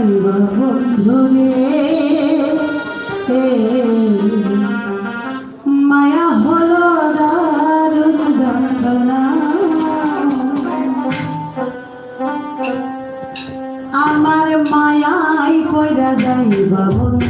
পাইব মায়া হলো দারুণ আমার মায়াই পয়রা যাইবা বন্ধু।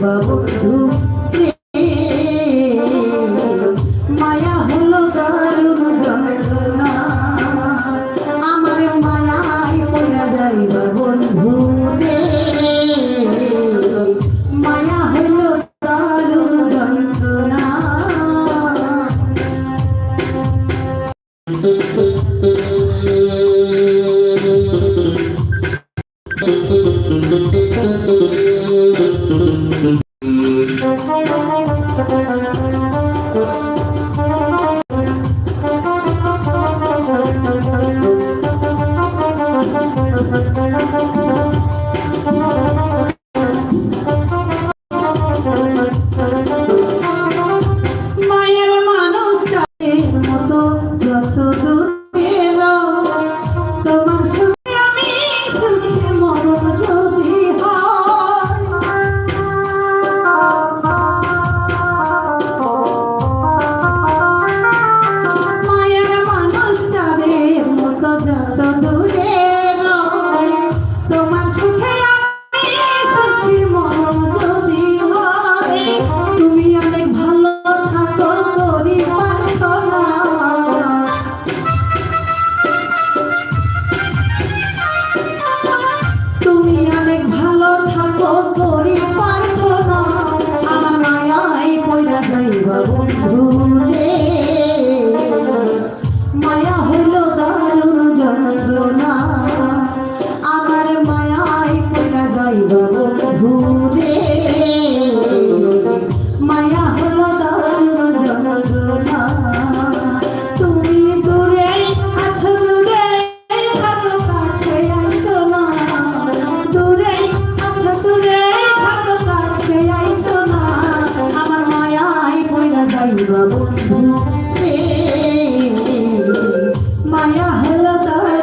বন্ধু মায়া হলো দারুণ যন্ত্রণা। আমার মায়াই কইরা যাইবা বন্ধু মায়া হলো দারুণ যন্ত্রণা। Thank you. Thank you. todo.